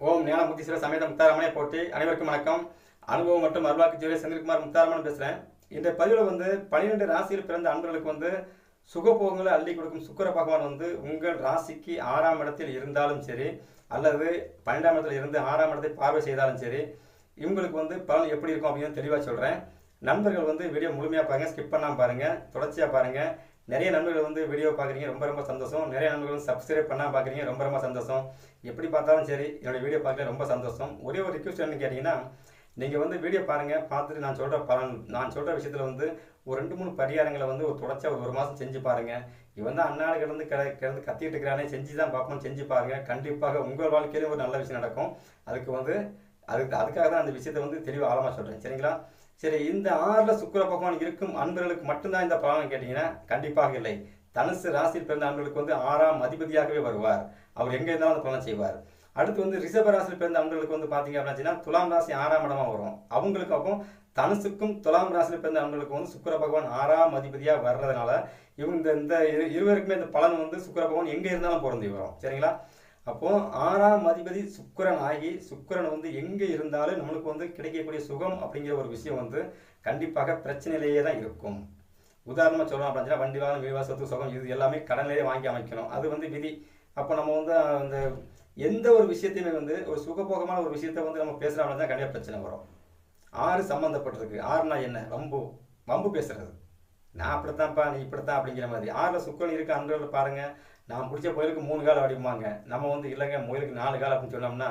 ஓம் ஞானமுத்தீஸ்வர சமேத முத்தாரமனை போட்டி அனைவருக்கும் வணக்கம். அனுபவம் மற்றும் அருளாக்கு ஜோதி செந்தில்குமார் முத்தாரமன் பேசுகிறேன் இந்த பதிவில் வந்து பன்னிரெண்டு ராசியில் பிறந்த அன்பர்களுக்கு வந்து சுகபோகங்களை அள்ளி கொடுக்கும் சுக்கர பகவான் வந்து உங்கள் ராசிக்கு ஆறாம் இடத்தில் இருந்தாலும் சரி அல்லது பன்னெண்டாம் இடத்தில் இருந்து ஆறாம் இடத்தை பார்வை செய்தாலும் சரி இவங்களுக்கு வந்து பலன் எப்படி இருக்கும் அப்படின்னு தெளிவாக சொல்கிறேன் நண்பர்கள் வந்து வீடியோ முழுமையாக பாருங்கள் ஸ்கிப் பண்ணாமல் பாருங்கள் தொடர்ச்சியாக பாருங்கள் நிறைய நண்பர்கள் வந்து வீடியோ பார்க்குறீங்க ரொம்ப ரொம்ப சந்தோஷம். நிறைய நண்பர்கள் வந்து சப்ஸ்கிரைப் பண்ணால் பார்க்குறீங்க ரொம்ப ரொம்ப சந்தோஷம். எப்படி பார்த்தாலும் சரி என்னோடய வீடியோ பார்க்க ரொம்ப சந்தோஷம். ஒரே ஒரு ரிக்வஸ்ட் என்ன கேட்டிங்கன்னா நீங்கள் வந்து வீடியோ பாருங்கள் பார்த்துட்டு நான் சொல்கிற பலன் நான் சொல்கிற விஷயத்தில் வந்து ஒரு ரெண்டு மூணு பரிகாரங்களை வந்து ஒரு தொடர்ச்சியாக ஒரு ஒரு மாதம் செஞ்சு பாருங்கள் இவன் தான் அன்னாடு கிடந்து கிட கிடந்து கத்திட்டு இருக்கிறானே செஞ்சு தான் பார்ப்போம் செஞ்சு பாருங்கள் கண்டிப்பாக உங்கள் வாழ்க்கையிலும் ஒரு நல்ல விஷயம் நடக்கும். அதுக்கு வந்து அதுக்கு அதுக்காக தான் அந்த விஷயத்தை வந்து தெளிவாக ஆழமாக சொல்கிறேன் சரிங்களா? சரி இந்த ஆறில் சுக்கிர பகவான் இருக்கும் அன்பர்களுக்கு மட்டும்தான் இந்த பலன் கேட்டிங்கன்னா கண்டிப்பாக இல்லை. தனுசு ராசியில் பிறந்த அன்பர்களுக்கு வந்து ஆறாம் அதிபதியாகவே வருவார். அவர் எங்கே இருந்தாலும் அந்த பலன் செய்வார். அடுத்து வந்து ரிஷப ராசியில் பிறந்த அன்பர்களுக்கு வந்து பார்த்தீங்க அப்படின்னா துலாம் ராசி ஆறாம் இடமா வரும். அவங்களுக்கு அப்போ தனுசுக்கும் துலாம் ராசியில் பிறந்த அன்பர்களுக்கு வந்து சுக்கிர பகவான் ஆறாம் அதிபதியாக வர்றதுனால இவங்க இந்த இந்த இரு- இருவருக்குமே இந்த பலன் வந்து சுக்கிர பகவான் எங்கே இருந்தாலும் பிறந்து வரும். சரிங்களா? அப்போ ஆறாம் அதிபதி சுக்கிரன் ஆகி சுக்கிரன் வந்து எங்கே இருந்தாலும் நம்மளுக்கு வந்து கிடைக்கக்கூடிய சுகம் அப்படிங்கிற ஒரு விஷயம் வந்து கண்டிப்பாக பிரச்சனையிலேயே தான் இருக்கும். உதாரணமாக சொல்லணும் அப்படின்னா வண்டி வாகனம் வீடு சுகம் இது எல்லாமே கடனிலேயே வாங்கி அமைக்கணும். அது வந்து விதி. அப்போ நம்ம வந்து அந்த எந்த ஒரு விஷயத்தையுமே வந்து ஒரு சுகபோகமான ஒரு விஷயத்தை வந்து நம்ம பேசுகிறோம் அப்படின்னா கண்டிப்பாக பிரச்சனை வரும். ஆறு சம்மந்தப்பட்டிருக்கு ஆறுனா என்ன? வம்பு. வம்பு பேசுறது. நான் அப்படித்தான்ப்பா நீ இப்படித்தான் அப்படிங்கிற மாதிரி. ஆறில் சுக்கரன் இருக்கு? அன்றில் பாருங்க. நான் பிடிச்ச புயலுக்கு மூணு கால் அடிப்பாங்க நம்ம வந்து இல்லைங்க முயலுக்கு நாலு கால் அப்படின்னு சொன்னோம்னா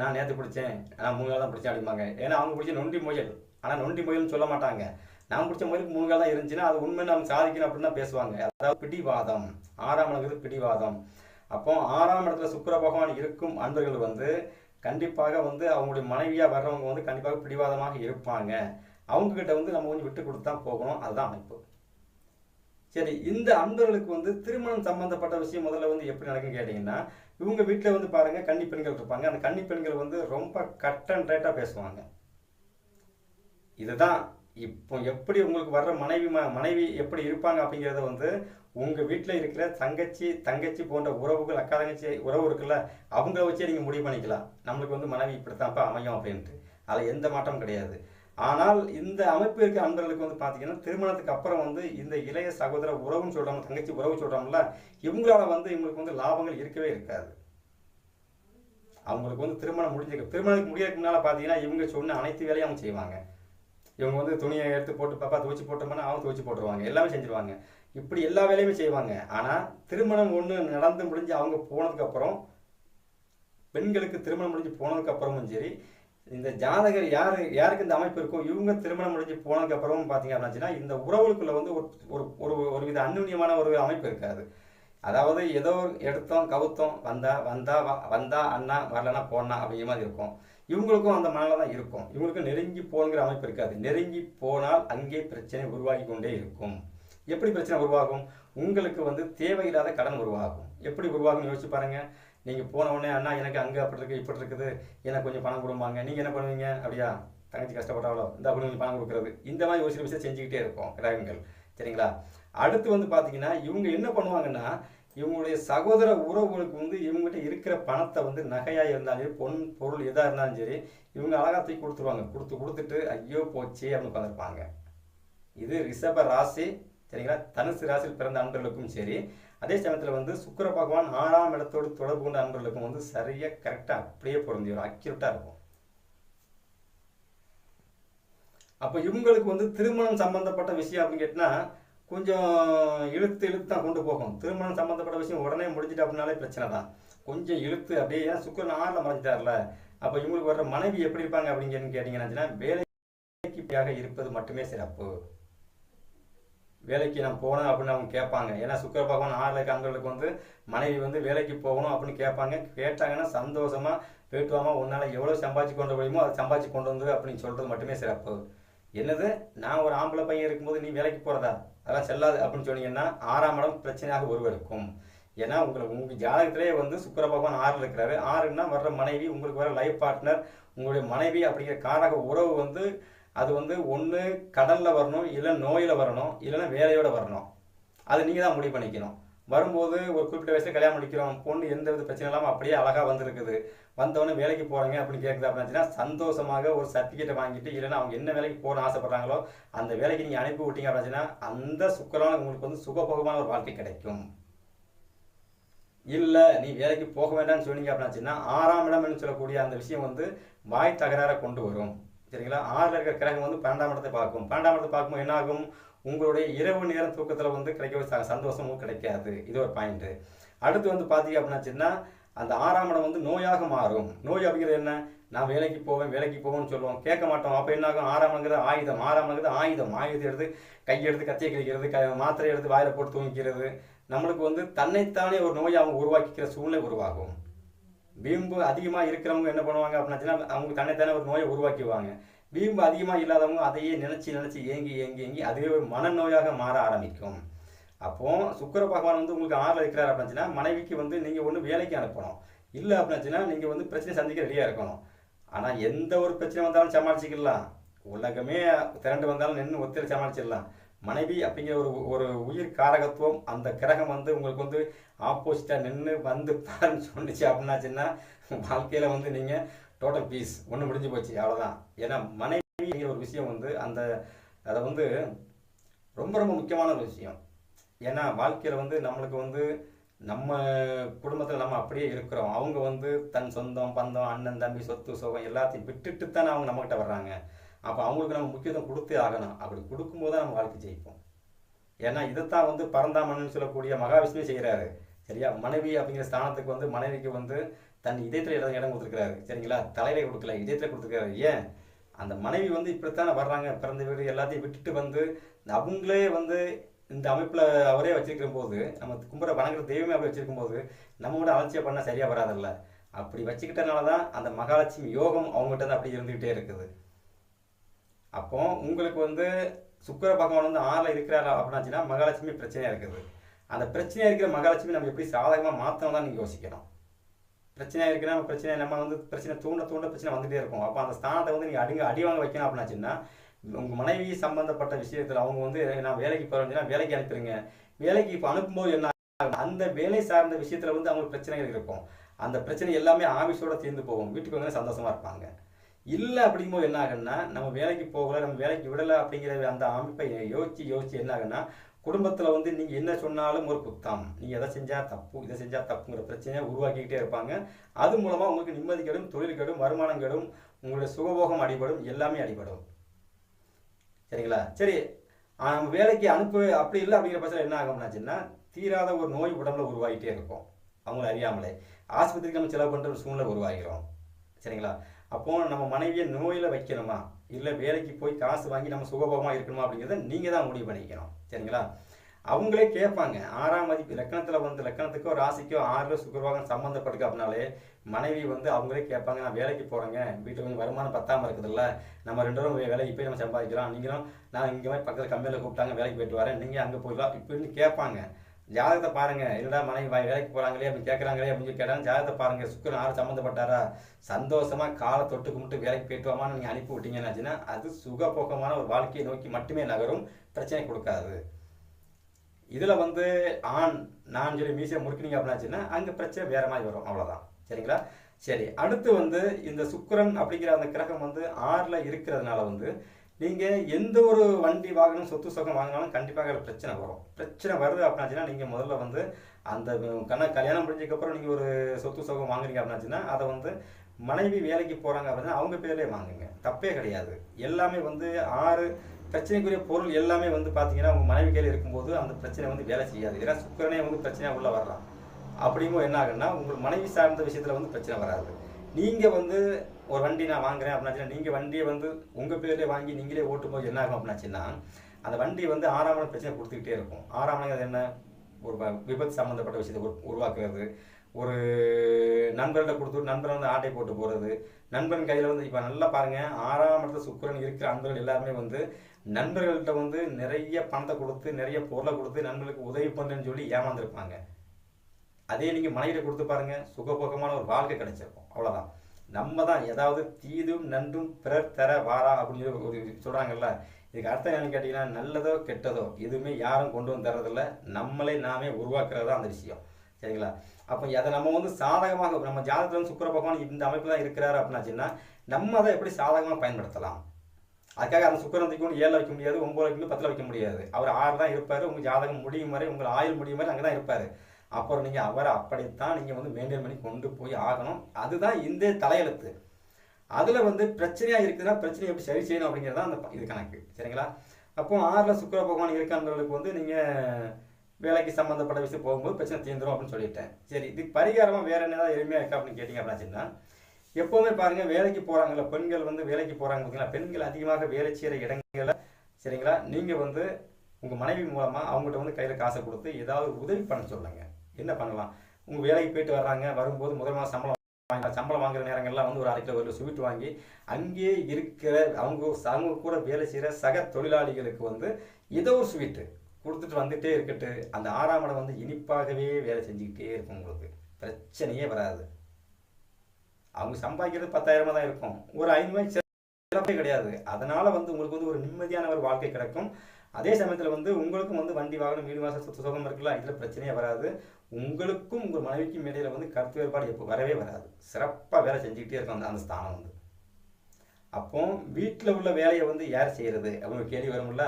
நான் நேற்று பிடிச்சேன் நான் மூணு கால் தான் பிடிச்சேன் அடிப்பாங்க ஏன்னா அவங்க பிடிச்ச நொண்டி முயல். ஆனால் நொண்டி முயல்னு சொல்ல மாட்டாங்க. நான் பிடிச்ச முயலுக்கு மூணு கால் தான் இருந்துச்சுன்னா அது உண்மை நம்ம சாதிக்கணும் அப்படின்னு தான் பேசுவாங்க. அதாவது பிடிவாதம். ஆறாம் இடங்கிறது பிடிவாதம். அப்போ ஆறாம் இடத்துல சுக்கிர பகவான் இருக்கும் அன்பர்கள் வந்து கண்டிப்பாக வந்து அவங்களுடைய மனைவியாக வர்றவங்க வந்து கண்டிப்பாக பிடிவாதமாக இருப்பாங்க. அவங்கக்கிட்ட வந்து நம்ம கொஞ்சம் விட்டு கொடுத்து தான் போகணும். அதுதான் அமைப்பு. சரி இந்த அன்பர்களுக்கு வந்து திருமணம் சம்பந்தப்பட்ட விஷயம் முதல்ல வந்து எப்படி நடக்கும் கேட்டிங்கன்னா இவங்க வீட்டில் வந்து பாருங்கள் கன்னி பெண்கள் இருப்பாங்க. அந்த கன்னி பெண்கள் வந்து ரொம்ப கட் அண்ட் ரைட்டாக பேசுவாங்க. இதுதான் இப்போ எப்படி உங்களுக்கு வர்ற மனைவி ம- மனைவி எப்படி இருப்பாங்க அப்படிங்கிறத வந்து உங்கள் வீட்டில் இருக்கிற தங்கச்சி தங்கச்சி போன்ற உறவுகள் அக்கா தங்கச்சி உறவு இருக்குல்ல அவங்கள வச்சே நீங்கள் முடிவு பண்ணிக்கலாம். நம்மளுக்கு வந்து மனைவி இப்படித்தான்ப்பா அமையும் அப்படின்ட்டு. அதில் எந்த மாற்றமும் கிடையாது. ஆனால் இந்த அமைப்பு இருக்க அன்பர்களுக்கு வந்து பார்த்தீங்கன்னா திருமணத்துக்கு அப்புறம் வந்து இந்த இளைய சகோதர உறவுன்னு சொல்கிறாங்க தங்கச்சி உறவு சொல்கிறாங்கல்ல இவங்களால வந்து இவங்களுக்கு வந்து லாபங்கள் இருக்கவே இருக்காது. அவங்களுக்கு வந்து திருமணம் முடிஞ்சிருக்கு. திருமணத்துக்கு முடியறதுக்கு பார்த்தீங்கன்னா இவங்க சொன்ன அனைத்து வேலையும் அவங்க செய்வாங்க. இவங்க வந்து துணியை எடுத்து போட்டு பாப்பா துவச்சி போட்டோம்னா அவங்க துவச்சி போட்டுருவாங்க. எல்லாமே செஞ்சுருவாங்க. இப்படி எல்லா வேலையுமே செய்வாங்க. ஆனால் திருமணம் ஒன்று நடந்து முடிஞ்சு அவங்க போனதுக்கப்புறம் பெண்களுக்கு திருமணம் முடிஞ்சு போனதுக்கப்புறமும் சரி இந்த ஜாதகர் யார் யாருக்கு இந்த அமைப்பு இருக்கோ இவங்க திருமணம் முடிஞ்சு போனதுக்கு அப்புறமும் பார்த்தீங்க அப்படின்னா இந்த உறவுகளுக்குள்ள வந்து ஒரு ஒரு ஒரு ஒரு வித அந்யுன்யமான ஒரு அமைப்பு இருக்காது. அதாவது ஏதோ எடுத்தோம் கவுத்தோம் வந்தா வந்தா வ- வந்தா அண்ணா வரலன்னா போனா அப்படிங்கிற மாதிரி இருக்கும். இவங்களுக்கும் அந்த மனநில தான் இருக்கும். இவங்களுக்கும் நெருங்கி போங்கிற அமைப்பு இருக்காது. நெருங்கி போனால் அங்கே பிரச்சனை உருவாகி கொண்டே இருக்கும். எப்படி பிரச்சனை உருவாகும்? உங்களுக்கு வந்து தேவையில்லாத கடன் உருவாகும். எப்படி உருவாகும் யோசிச்சு பாருங்க. நீங்கள் போன உடனே அண்ணா எனக்கு அங்கே அப்படி இருக்குது இப்படி இருக்குது. எனக்கு கொஞ்சம் பணம் கொடுப்பாங்க நீங்கள் என்ன பண்ணுவீங்க? அப்படியா தங்கச்சி கஷ்டப்பட்டாலோ இந்த அப்படி பணம் கொடுக்குறது. இந்த மாதிரி ஒரு சில விஷயம் செஞ்சுக்கிட்டே இருக்கும் கிரகங்கள். சரிங்களா? அடுத்து வந்து பார்த்தீங்கன்னா இவங்க என்ன பண்ணுவாங்கன்னா இவங்களுடைய சகோதர உறவுகளுக்கு வந்து இவங்ககிட்ட இருக்கிற பணத்தை வந்து நகையாக இருந்தாலும் சரி பொன் பொருள் எதாக இருந்தாலும் சரி இவங்க அழகா தூக்கி கொடுத்துருவாங்க. கொடுத்து கொடுத்துட்டு ஐயோ போச்சே அப்படின்னு உட்காந்துருப்பாங்க இது ரிஷப ராசி சரிங்களா? தனுசு ராசியில் பிறந்த அன்பர்களுக்கும் சரி அதே சமயத்தில் வந்து சுக்கிர பகவான் ஆறாம் இடத்தோடு தொடர்பு கொண்ட அன்பர்களுக்கும் வந்து சரியாக கரெக்டாக அப்படியே பொருந்திடும் அக்யூரட்டாக இருக்கும். அப்போ இவங்களுக்கு வந்து திருமணம் சம்பந்தப்பட்ட விஷயம் அப்படின்னு கேட்டினா கொஞ்சம் இழுத்து இழுத்து தான் கொண்டு போகும். திருமணம் சம்பந்தப்பட்ட விஷயம் உடனே முடிஞ்சிட்டு அப்படின்னாலே பிரச்சனை தான். கொஞ்சம் இழுத்து அப்படியே ஏன் சுக்கரன் ஆறில் மறைஞ்சிட்டார்ல? அப்போ இவங்களுக்கு வர்ற மனைவி எப்படி இருப்பாங்க அப்படின்னு கேட்டிங்கன்னா வேலைக்கு இருப்பது மட்டுமே சிறப்பு. வேலைக்கு நான் போகணும் அப்படின்னு அவங்க கேட்பாங்க. ஏன்னா சுக்கர பகவான் ஆறில் கண்களுக்கு வந்து மனைவி வந்து வேலைக்கு போகணும் அப்படின்னு கேட்பாங்க. கேட்டாங்கன்னா சந்தோஷமா போயிட்டு வாமா எவ்வளோ சம்பாதிச்சு கொண்டு முடியுமோ அதை சம்பாதிச்சு கொண்டு வந்து அப்படின்னு சொல்றது மட்டுமே சிறப்பு. என்னது? நான் ஒரு ஆம்பளை பையன் இருக்கும்போது நீ வேலைக்கு போகிறதா அதெல்லாம் செல்லாது அப்படின்னு சொன்னீங்கன்னா ஆறாம் இடம் பிரச்சனையாக உருவெடுக்கும் ஏன்னா உங்களுக்கு உங்கள் ஜாதகத்திலே வந்து சுக்கிர பகவான் ஆறில் இருக்கிறாரு. ஆறுன்னா வர்ற மனைவி உங்களுக்கு வர லைஃப் பார்ட்னர் உங்களுடைய மனைவி அப்படிங்கிற காரக உறவு வந்து அது வந்து ஒன்று கடனில் வரணும் இல்லை நோயில் வரணும் இல்லைன்னா வேலையோடு வரணும். அது நீங்கள் தான் முடிவு பண்ணிக்கணும். வரும்போது ஒரு குறிப்பிட்ட வயசில் கல்யாணம் முடிக்கிறோம் பொண்ணு எந்த வித பிரச்சனை இல்லாமல் அப்படியே அழகாக வந்திருக்குது. வந்தவொடனே வேலைக்கு போகிறாங்க அப்படின்னு கேட்குது அப்படின்னா சந்தோஷமாக ஒரு சர்டிஃபிகேட்டை வாங்கிட்டு இல்லைன்னா அவங்க என்ன வேலைக்கு போகணும்னு ஆசைப்படுறாங்களோ அந்த வேலைக்கு நீங்கள் அனுப்பி விட்டீங்க அப்படின்னா அந்த சுக்கரான உங்களுக்கு வந்து சுகபோகமான ஒரு வாழ்க்கை கிடைக்கும். இல்லை நீ வேலைக்கு போக வேண்டாம்னு சொன்னீங்க அப்படின்னாச்சுன்னா ஆறாம் இடம்னு சொல்லக்கூடிய அந்த விஷயம் வந்து வாய் தகராற கொண்டு வரும். சரிங்களா? ஆறில் இருக்கிற கிரகம் வந்து பன்னெண்டாம் இடத்தை பார்க்கும். பன்னெண்டாம் இடத்தை பார்க்கும்போது என்ன ஆகும் உங்களுடைய இரவு நேரம் தூக்கத்தில் வந்து கிடைக்க சந்தோஷமும் கிடைக்காது. இது ஒரு பாயிண்ட்டு அடுத்து வந்து பார்த்தீங்க அப்படின்னாச்சுன்னா அந்த ஆறாம் இடம் வந்து நோயாக மாறும். நோய் அப்படிங்கிறது என்ன? நான் வேலைக்கு போவேன் வேலைக்கு போவேன்னு சொல்லுவோம். கேட்க மாட்டோம். அப்போ என்ன ஆகும் ஆறாம் ஆயுதம். ஆறாம் ஆயுதம். ஆயுதம் எடுத்து கையெடுத்து கத்தியை கிழிக்கிறது க மாத்திரை எடுத்து வாயில போட்டு தூங்கிக்கிறது. நம்மளுக்கு வந்து தன்னைத்தானே ஒரு நோயை அவங்க உருவாக்கிக்கிற சூழ்நிலை உருவாகும். வீம்பு அதிகமாக இருக்கிறவங்க என்ன பண்ணுவாங்க அப்படின்னாச்சுன்னா அவங்க தன்னைத்தானே ஒரு நோயை உருவாக்கிடுவாங்க. வீம்பு அதிகமாக இல்லாதவங்க அதையே நினச்சி நினச்சி ஏங்கி ஏங்கி ஏங்கி அதுவே ஒரு மனநோயாக மாற ஆரம்பிக்கும். அப்போது சுக்கர பகவான் வந்து உங்களுக்கு ஆறில் இருக்கிறார் அப்படின்னா மனைவிக்கு வந்து நீங்கள் ஒன்று வேலைக்கு அனுப்பணும். இல்லை அப்படின்னாச்சுன்னா நீங்கள் வந்து பிரச்சனை சந்திக்க ரெடியாக இருக்கணும். ஆனால் எந்த ஒரு பிரச்சனை வந்தாலும் சமாளிச்சிக்கலாம். உலகமே திரண்டு வந்தாலும் நின்று ஒத்திரை சமாளிச்சிடலாம். மனைவி அப்படிங்கிற ஒரு ஒரு உயிர் காரகத்துவம் அந்த கிரகம் வந்து உங்களுக்கு வந்து ஆப்போசிட்டாக நின்று வந்து பாருன்னு சொன்னிச்சு அப்படின்னாச்சுன்னா வாழ்க்கையில் வந்து நீங்கள் டோட்டல் பீஸ் ஒன்று முடிஞ்சு போச்சு அவ்வளோதான் ஏன்னா மனைவிங்கிற ஒரு விஷயம் வந்து அந்த அதை வந்து ரொம்ப ரொம்ப முக்கியமான ஒரு விஷயம். ஏன்னா வாழ்க்கையில் வந்து நம்மளுக்கு வந்து நம்ம குடும்பத்தில் நம்ம அப்படியே இருக்கிறோம். அவங்க வந்து தன் சொந்தம் பந்தம் அண்ணன் தம்பி சொத்து சுகம் எல்லாத்தையும் விட்டுட்டு தானே அவங்க நம்மகிட்ட வர்றாங்க. அப்போ அவங்களுக்கு நம்ம முக்கியத்துவம் கொடுத்தே ஆகணும். அப்படி கொடுக்கும்போது தான் நம்ம வாழ்க்கை ஜெயிப்போம். ஏன்னா இதைத்தான் வந்து பரந்தாமன்னு சொல்லக்கூடிய மகாவிஷ்ணுவே செய்கிறாரு சரியா? மனைவி அப்படிங்கிற ஸ்தானத்துக்கு வந்து மனைவிக்கு வந்து தன் இதயத்தில் இடம் இடம் கொடுத்துருக்காரு சரிங்களா? தலையில கொடுக்கல இதயத்தில் கொடுத்துருக்காரு ஏன்? அந்த மனைவி வந்து இப்படித்தானே வர்றாங்க. பிறந்த வீடு எல்லாத்தையும் விட்டுட்டு வந்து அவங்களே வந்து இந்த அமைப்பில் அவரே வச்சிருக்கிற போது நம்ம கும்புற வணங்குற தெய்வமே அப்படி வச்சிருக்கும் போது நம்ம கூட அலட்சியம் பண்ணால் சரியாக வராதுல்ல. அப்படி வச்சுக்கிட்டனால தான் அந்த மகாலட்சுமி யோகம் அவங்ககிட்ட தான் அப்படி இருந்துக்கிட்டே இருக்குது. அப்போ உங்களுக்கு வந்து சுக்கிர பகவான் வந்து ஆறில் இருக்கிறாரா அப்படின்னாச்சுன்னா மகாலட்சுமி பிரச்சனையாக இருக்குது. அந்த பிரச்சனையாக இருக்கிற மகாலட்சுமி நம்ம எப்படி சாதகமாக மாற்றணும் தான் நீங்கள் யோசிக்கணும். பிரச்சனையாக இருக்கிற நம்ம பிரச்சனை நம்ம வந்து பிரச்சனை தூண்ட தூண்ட பிரச்சனை வந்துட்டே இருக்கும். அப்போ அந்த ஸ்தானத்தை வந்து நீங்கள் அடிங்க அடி வாங்க வைக்கணும் அப்படின்னாச்சுன்னா உங்கள் மனைவி சம்பந்தப்பட்ட விஷயத்தில் அவங்க வந்து நான் வேலைக்கு போகிறேன் வேலைக்கு அனுப்பிடுங்க. வேலைக்கு இப்போ அனுப்பும்போது என்ன ஆகும்? அந்த வேலை சார்ந்த விஷயத்தில் வந்து அவங்களுக்கு பிரச்சனைகள் இருக்கும். அந்த பிரச்சனை எல்லாமே ஆமிஷோட தீர்ந்து போகும். வீட்டுக்கு வந்து சந்தோஷமாக இருப்பாங்க. இல்லை அப்படிங்கும்போது என்ன ஆகுன்னா நம்ம வேலைக்கு போகல நம்ம வேலைக்கு விடலை அப்படிங்கிற அந்த அமைப்பை யோசிச்சு யோசிச்சு என்ன ஆகுன்னா குடும்பத்தில் வந்து நீங்கள் என்ன சொன்னாலும் ஒரு குத்தம். நீ எதை செஞ்சால் தப்பு இதை செஞ்சால் தப்புங்கிற பிரச்சனையை உருவாக்கிக்கிட்டே இருப்பாங்க. அது மூலமாக உங்களுக்கு நிம்மதி கெடும் தொழில் கெடும் வருமானம் கெடும் உங்களுடைய சுகபோகம் அடிபடும் எல்லாமே அடிபடும். சரிங்களா? சரி நம்ம வேலைக்கு அனுப்பு அப்படி இல்லை அப்படிங்கிற பட்சத்தில் என்ன ஆகும்னாச்சுன்னா தீராத ஒரு நோய் உடம்புல உருவாகிட்டே இருக்கும். அவங்கள அறியாமலே. ஆஸ்பத்திரிக்கு நம்ம செலவு பண்ணுற ஒரு சூழ்நிலை உருவாகிறோம் சரிங்களா? அப்போ நம்ம மனைவியை நோயில் வைக்கணுமா? இல்லை வேலைக்கு போய் காசு வாங்கி நம்ம சுகபோகமாக இருக்கணுமா அப்படிங்கிறத நீங்கள் தான் முடிவு பண்ணிக்கணும். சரிங்களா? அவங்களே கேட்பாங்க ஆறாம் மதிப்பு லக்கணத்தில் வந்து லக்கணத்துக்கோ ராசிக்கோ ஆறு சுக்கரவாகம் சம்மந்தப்பட்டிருக்கு அப்படின்னாலே மனைவி வந்து அவங்களே கேட்பாங்க நான் வேலைக்கு போகிறேங்க வீட்டில் கொஞ்சம் வருமானம் பத்தாமல் இருக்குதுல்ல நம்ம ரெண்டு பேரும் வேலைக்கு போய் நம்ம சம்பாதிக்கிறோம். நீங்களும் நான் இங்கே மாதிரி பக்கத்தில் கம்பெனியில் கூப்பிட்டாங்க வேலைக்கு போயிட்டு வரேன் நீங்கள் அங்கே போயிடலாம் இப்படின்னு கேட்பாங்க. ஜாதகத்தை பாருங்க. இல்லடா மனைவி வேலைக்கு போகிறாங்களே அப்படி கேட்குறாங்களே அப்படின்னு சொல்லி ஜாதகத்தை பாருங்க. சுக்கரன் ஆறு சம்மந்தப்பட்டாரா சந்தோஷமா காலை தொட்டு கும்பிட்டு வேலைக்கு போயிட்டு வாமான்னு நீங்க அனுப்பி விட்டீங்கன்னாச்சுன்னா அது சுகபோகமான ஒரு வாழ்க்கையை நோக்கி மட்டுமே நகரும். பிரச்சனை கொடுக்காது. இதுல வந்து ஆண் நான் சொல்லி மீசையை முறுக்கினீங்க அப்படின்னாச்சுன்னா அங்கே பிரச்சனை வேற மாதிரி வரும். அவ்வளோதான் சரிங்களா? சரி அடுத்து வந்து இந்த சுக்கிரன் அப்படிங்கிற அந்த கிரகம் வந்து ஆறில் இருக்கிறதுனால வந்து நீங்கள் எந்த ஒரு வண்டி வாகனம் சொத்து சுகம் வாங்கினாலும் கண்டிப்பாக அதில் பிரச்சனை வரும். பிரச்சனை வருது அப்படின்னாச்சுன்னா நீங்கள் முதல்ல வந்து அந்த கண்ண கல்யாணம் முடிஞ்சதுக்கப்புறம் நீங்கள் ஒரு சொத்து சொகம் வாங்குறீங்க அப்படின்னாச்சுன்னா அதை வந்து மனைவி வேலைக்கு போகிறாங்க அப்படின்னா அவங்க பேர்லேயே வாங்குங்க. தப்பே கிடையாது. எல்லாமே வந்து ஆறு பிரச்சனைக்குரிய பொருள் எல்லாமே வந்து பார்த்தீங்கன்னா உங்கள் மனைவி கையில் இருக்கும்போது அந்த பிரச்சனை வந்து வேலை செய்யாது. ஏன்னா சுக்கரனே வந்து பிரச்சனையாக உள்ளே வர்றான். அப்படிங்கும்போது என்ன ஆகுன்னா உங்கள் மனைவி சார்ந்த விஷயத்தில் வந்து பிரச்சனை வராது. நீங்கள் வந்து ஒரு வண்டி நான் வாங்குறேன் அப்படின்னாச்சுன்னா நீங்கள் வண்டியை வந்து உங்கள் பேர்லேயே வாங்கி நீங்களே ஓட்டும்போது என்ன ஆகும் அப்படின்னாச்சுன்னா அந்த வண்டி வந்து ஆறாம் இடம் பிரச்சனை கொடுத்துக்கிட்டே இருக்கும். ஆறாம் இடம் அது என்ன? ஒரு வ- விபத்து சம்மந்தப்பட்ட விஷயத்தை உருவாக்குறது. ஒரு நண்பர்கிட்ட கொடுத்து நண்பர் வந்து ஆட்டை போட்டு போகிறது நண்பன் கையில் வந்து இப்போ நல்லா பாருங்கள் ஆறாம் இடத்துல சுக்கிரன் இருக்கிற அன்பர்கள் எல்லாருமே வந்து நண்பர்கள்ட்ட வந்து நிறைய பணத்தை கொடுத்து நிறைய பொருளை கொடுத்து நண்பர்களுக்கு உதவி பண்ணுன்னு சொல்லி ஏமாந்துருப்பாங்க. அதே நீங்கள் மனைவிட்ட கொடுத்து பாருங்கள் சுகபோகமான ஒரு வாழ்க்கை கிடைச்சிருக்கும். அவ்வளோதான் நம்ம தான் ஏதாவது தீதும் நன்றும் பிறர் தர வாரா அப்படின்னு ஒரு சொல்கிறாங்கல்ல இதுக்கு அர்த்தம் என்னன்னு கேட்டிங்கன்னா நல்லதோ கெட்டதோ எதுவுமே யாரும் கொண்டு வந்து தர்றதில்ல. நம்மளே நாமே உருவாக்குறது தான் அந்த விஷயம். சரிங்களா? அப்போ அதை நம்ம வந்து சாதகமாக நம்ம ஜாதகத்தில் வந்து சுக்கிர பகவான் இந்த அமைப்பு தான் இருக்கிறாரு அப்படின்னாச்சுன்னா நம்ம அதை எப்படி சாதகமாக பயன்படுத்தலாம்? அதுக்காக அந்த சுக்கரன் தூக்கி கொண்டு ஏழில் வைக்க முடியாது ஒம்பது வைக்க முடியாது பத்தில் வைக்க முடியாது. அவர் ஆறு தான் இருப்பார் உங்கள் ஜாதகம் முடியும் வரை உங்கள் ஆயுள் முடியும் வரை அங்கே தான் இருப்பார். அப்புறம் நீங்கள் அவரை அப்படித்தான் நீங்கள் வந்து மெயின்டைன் பண்ணி கொண்டு போய் ஆகணும். அதுதான் இந்த தலையெழுத்து. அதில் வந்து பிரச்சனையாக இருக்குதுன்னா பிரச்சனையை எப்படி சரி செய்யணும் அப்படிங்கிறது தான் அந்த இது கணக்கு. சரிங்களா? அப்போ ஆறில் சுக்கிர பகவான் இருக்கான்றவர்களுக்கு வந்து நீங்கள் வேலைக்கு சம்மந்தப்பட்ட விஷயம் போகும்போது பிரச்சனை தீர்ந்துரும் அப்படின்னு சொல்லிட்டேன். சரி இதுக்கு பரிகாரமாக வேறு என்னதான் எளிமையாக இருக்கா அப்படின்னு கேட்டிங்க அப்படின்னா எப்போவுமே பாருங்கள் வேலைக்கு போகிறாங்கல்ல பெண்கள் வந்து வேலைக்கு போகிறாங்க பார்த்தீங்களா பெண்கள் அதிகமாக வேலை செய்கிற இடங்களில் சரிங்களா? நீங்கள் வந்து உங்கள் மனைவி மூலமாக அவங்ககிட்ட வந்து கையில் காசை கொடுத்து ஏதாவது உதவி பண்ண சொல்லுங்கள் என்ன பண்ணலாம்? உங்கள் வேலைக்கு போயிட்டு வர்றாங்க. வரும்போது முதல் மாதம் சம்பளம் வாங்க சம்பளம் வாங்குற நேரங்கள்லாம் வந்து ஒரு அரை கிலோ ஒரு ஸ்வீட் வாங்கி அங்கேயே இருக்கிற அவங்க அவங்க கூட வேலை செய்கிற சக தொழிலாளிகளுக்கு வந்து ஏதோ ஒரு ஸ்வீட்டு கொடுத்துட்டு வந்துட்டே இருக்கட்டு அந்த ஆறாம் இடம் வந்து இனிப்பாகவே வேலை செஞ்சுக்கிட்டே இருக்கும் உங்களுக்கு. பிரச்சனையே வராது. அவங்க சம்பாதிக்கிறது பத்தாயிரமா தான் இருக்கும். ஒரு ஐநூறு சிறப்பே கிடையாது. அதனால வந்து உங்களுக்கு வந்து ஒரு நிம்மதியான ஒரு வாழ்க்கை கிடைக்கும். அதே சமயத்தில் வந்து உங்களுக்கும் வந்து வண்டி வாகனம் வீடு வாசல் சொத்து சுகம் இருக்குல்ல இதில் பிரச்சனையே வராது. உங்களுக்கும் உங்கள் மனைவிக்கும் இடையில வந்து கருத்து வேறுபாடு எப்போ வரவே வராது. சிறப்பாக வேலை செஞ்சுக்கிட்டே இருக்கும் அந்த அந்த ஸ்தானம் வந்து. அப்போ வீட்டில் உள்ள வேலையை வந்து யார் செய்கிறது அப்படின்னு கேள்வி வரும்ல?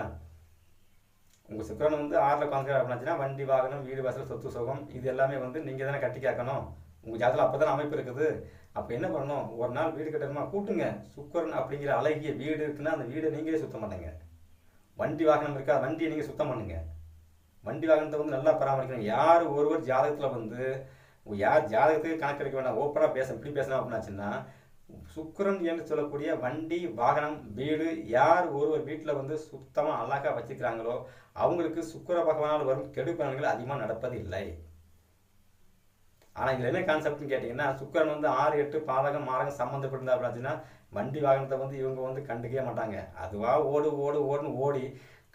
உங்கள் சுக்கரன் வந்து ஆறில் உட்காந்து அப்படின்னாச்சுன்னா வண்டி வாகனம் வீடு வாசல் சொத்து சுகம் இது எல்லாமே வந்து நீங்கள் தானே கட்டி கேட்கணும். உங்கள் ஜாதத்தில் அப்போ தானே அமைப்பு இருக்குது. அப்போ என்ன பண்ணணும்? ஒரு நாள் வீடு கட்டணுமா? கூட்டுங்க. சுக்கரன் அப்படிங்கிற அழகிய வீடு இருக்குன்னா அந்த வீடை நீங்களே சுத்தம் பண்ணுங்க. வண்டி வாகனம் இருக்கா? வண்டியை நீங்கள் சுத்தம் பண்ணுங்க. வண்டி வாகனத்தை வந்து நல்லா பராமரிக்கணும். யார் ஒருவர் ஜாதகத்தில் வந்து யார் ஜாதகத்துக்கு கணக்கு எடுக்க வேண்டாம் ஓப்பனாக பேச இப்படி பேசணும் அப்படின்னாச்சுன்னா சுக்கரன் என்று சொல்லக்கூடிய வண்டி வாகனம் வீடு யார் ஒருவர் வீட்டில் வந்து சுத்தமாக அழகாக வச்சுக்கிறாங்களோ அவங்களுக்கு சுக்கர பகவானால் வரும் கெடுப்பலன்கள் அதிகமாக நடப்பது இல்லை. ஆனால் இதில் என்ன கான்செப்ட்னு கேட்டிங்கன்னா சுக்கிரன் வந்து ஆறு எட்டு பாதகம் மாரகம் சம்மந்தப்பட்டிருந்தா அப்படின்னா வண்டி வாகனத்தை வந்து இவங்க வந்து கண்டுக்கவே மாட்டாங்க. அதுவாக ஓடு ஓடு ஓடுன்னு ஓடி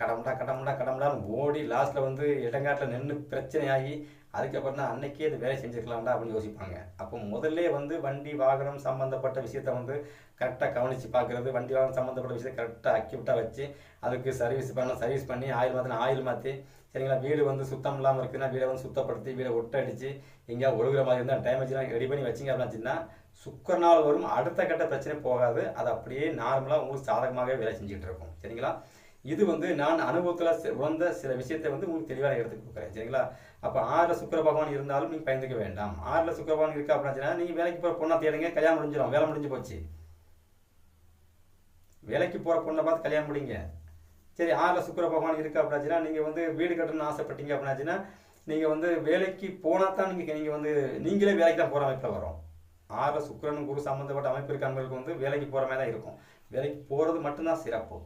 கடமுடா கடமுடா கடமுடான்னு ஓடி லாஸ்ட்டில் வந்து இடங்காட்டில் நின்று பிரச்சனையாகி அதுக்கப்புறம் தான் அன்னைக்கே அது வேலை செஞ்சுருக்கலாம்டா அப்படின்னு யோசிப்பாங்க. அப்போ முதல்ல வந்து வண்டி வாகனம் சம்மந்தப்பட்ட விஷயத்த வந்து கரெக்டாக கவனித்து பார்க்குறது வண்டி வாகனம் சம்மந்தப்பட்ட விஷயத்தை கரெக்டாக அக்யூட்டாக வச்சு அதுக்கு சர்வீஸ் பண்ண சர்வீஸ் பண்ணி ஆயில் மாற்றினா ஆயில் மாற்றி சரிங்களா வீடு வந்து சுத்தம் இல்லாமல் இருக்குதுன்னா வீடை வந்து சுத்தப்படுத்தி வீடை ஒட்டடிச்சு எங்கேயா ஒழுகுற மாதிரி இருந்தால் டேமேஜ்லாம் ரெடி பண்ணி வச்சிங்க அப்படின்னா சுக்கரனால் வரும். அடுத்த கட்ட பிரச்சனை போகாது. அது அப்படியே நார்மலாக உங்களுக்கு சாதகமாகவே வேலை செஞ்சுட்டு இருக்கும். சரிங்களா? இது வந்து நான் அனுபவத்தில் உணர்ந்த சில விஷயத்தை வந்து உங்களுக்கு தெளிவாக எடுத்து கொடுக்குறேன். சரிங்களா? அப்போ ஆறில் சுக்கர பகவான் இருந்தாலும் நீங்கள் பயந்துக்க வேண்டாம். ஆறில் சுக்கர பகவான் இருக்கா அப்படின்னா நீங்கள் வேலைக்கு போகிற பொண்ணை தேடுங்க கல்யாணம் முடிஞ்சிடும். வேலை முடிஞ்சு போச்சு. வேலைக்கு போகிற பொண்ணை பார்த்து கல்யாணம் முடிங்க. சரி ஆறில் சுக்கர பகவான் இருக்கா அப்படின்னா நீங்கள் வந்து வீடு கட்டணும்னு ஆசைப்பட்டீங்க அப்படின்னாச்சுன்னா நீங்கள் வந்து வேலைக்கு போனால் தான் நீங்கள் நீங்கள் வந்து நீங்களே வேலைக்கு தான் போகிற அமைப்பில் வரும் ஆக சுக்கிரன் குரு சம்மந்தப்பட்ட அமைப்பு இருக்காங்களுக்கு வந்து வேலைக்கு போகிற மாதிரி தான் இருக்கும். வேலைக்கு போகிறது மட்டும்தான் சிறப்பு.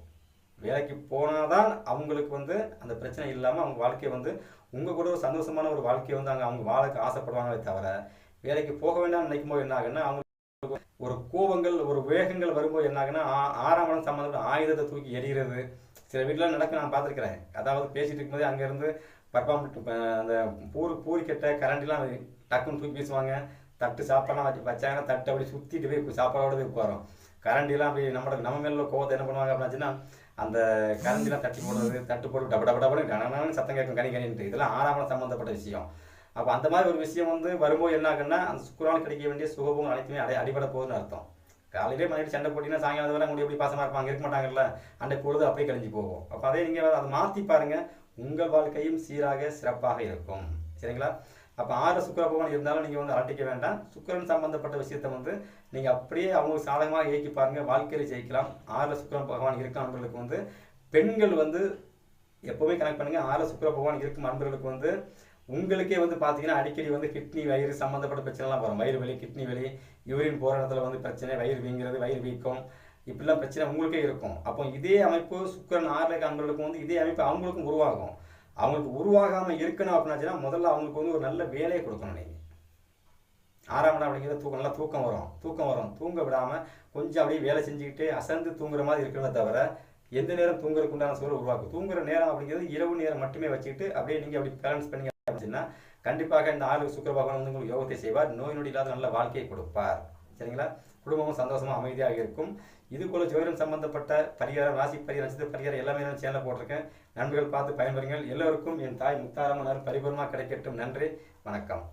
வேலைக்கு போனால் தான் அவங்களுக்கு வந்து அந்த பிரச்சனை இல்லாமல் அவங்க வாழ்க்கையை வந்து உங்கள் கூட ஒரு சந்தோஷமான ஒரு வாழ்க்கையை வந்து அங்கே அவங்க வாழக்கு ஆசைப்படுவாங்களே தவிர வேலைக்கு போக வேண்டாம்னு நினைக்கும் போது என்ன ஆகுன்னா அவங்க ஒரு கோபங்கள் ஒரு வேகங்கள் வரும்போது என்ன ஆகுன்னா ஆறாம் இடம் சம்மந்தப்பட்ட ஆயுதத்தை தூக்கி எறிகிறது. சில வீட்டில் நடக்க நான் பார்த்துருக்கிறேன். அதாவது பேசிட்டு இருக்கும்போது அங்கேருந்து பர்ஃபார்ம் அந்த பூரி பூரிக்கட்டை கரண்டிலாம் டக்குன்னு தூக்கி வீசுவாங்க. தட்டு சாப்பாடுலாம் வச்சு வச்சாங்கன்னா தட்டு அப்படி சுற்றிட்டு போய் சாப்பாடோட போய் உட்காரோம். கரண்டிலாம் அப்படி நம்மளோட நம்ம மேலே கோவத்தை என்ன பண்ணுவாங்க அப்படின்னாச்சுன்னா அந்த கரண்டிலாம் தட்டி போடுறது தட்டு போட்டு டப டப டபுன்னு சத்தம் கேட்கும் கனி கனின்ட்டு. இதெல்லாம் ஆறாமல் சம்மந்தப்பட்ட விஷயம். அப்போ அந்த மாதிரி ஒரு விஷயம் வந்து வரும்போது என்ன ஆகுன்னா அந்த சுக்குரால் கிடைக்க வேண்டிய சுகபம் அனைத்துமே அடை அடிபட போகுதுன்னு அர்த்தம். காலையிலே மறுபடியும் சண்டை போட்டிங்கன்னா சாயங்காலம் வரை உங்களுக்கு எப்படி பாசமாக இருப்பாங்க இருக்க மாட்டாங்கல்ல. அண்டை பொழுது அப்படியே கழிஞ்சு போகும். அப்போ அதே நீங்கள் அதை மாற்றி பாருங்கள் உங்கள் வாழ்க்கையும் சீராக சிறப்பாக இருக்கும். சரிங்களா? அப்போ ஆறு சுக்கர பகவான் இருந்தாலும் நீங்கள் வந்து அலட்டிக்க வேண்டாம். சுக்கரன் சம்பந்தப்பட்ட விஷயத்தை வந்து நீங்கள் அப்படியே அவங்களுக்கு சாதகமாக இயக்கி பாருங்கள் வாழ்க்கையில் ஜெயிக்கலாம். ஆறு சுக்கரன் பகவான் இருக்கும் அன்பர்களுக்கு வந்து பெண்கள் வந்து எப்போவுமே கனெக்ட் பண்ணுங்கள் ஆறு சுக்கர பகவான் இருக்கும் அன்பர்களுக்கு வந்து உங்களுக்கே வந்து பார்த்தீங்கன்னா அடிக்கடி வந்து கிட்னி வயிறு சம்மந்தப்பட்ட பிரச்சனைலாம் வரும். வயிறு வலி கிட்னி வலி யூரின் போகிற இடத்துல வந்து பிரச்சனை வயிறு வீங்கிறது வயிறு வீக்கம் இப்படிலாம் பிரச்சனை உங்களுக்கே இருக்கும். அப்போ இதே அமைப்பு சுக்கரன் ஆறுல அன்பர்களுக்கும் வந்து இதே அமைப்பு அவங்களுக்கும் உருவாகும். அவங்களுக்கு உருவாகாமல் இருக்கணும் அப்படின்னாச்சுன்னா முதல்ல அவங்களுக்கு வந்து ஒரு நல்ல வேலையை கொடுக்கணும் நீங்க. ஆறாம் இடம் அப்படிங்கிறது தூக்கம் நல்லா தூக்கம் வரும். தூக்கம் வரும். தூங்க விடாமல் கொஞ்சம் அப்படியே வேலை செஞ்சுக்கிட்டு அசந்து தூங்குற மாதிரி இருக்கணுமே தவிர எந்த நேரம் தூங்குறதுக்கு உண்டான சூழல் உருவாக்கும். தூங்குற நேரம் அப்படிங்கிறது இரவு நேரம் மட்டுமே வச்சுக்கிட்டு அப்படியே நீங்கள் அப்படி பேலன்ஸ் பண்ணி அப்படின்னா கண்டிப்பாக இந்த ஆறு சுக்கர பகவான் வந்து உங்களுக்கு யோகத்தை செய்வார். நோய் நொடி இல்லாத நல்ல வாழ்க்கையை கொடுப்பார். சரிங்களா? குடும்பமும் சந்தோஷமாக அமைதியாக இருக்கும். இது போல ஜோதிடம் சம்பந்தப்பட்ட பரிகாரம் ராசி பரிகாரம் நட்சத்திர பரிகாரம் எல்லாமே நான் சேனலில் போட்டிருக்கேன். நண்பர்கள் பார்த்து பயன்பெறுங்கள். எல்லோருக்கும் என் தாய் முத்தாரம்மனார் பரிபூர்ணமாக கிடைக்கட்டும். நன்றி. வணக்கம்.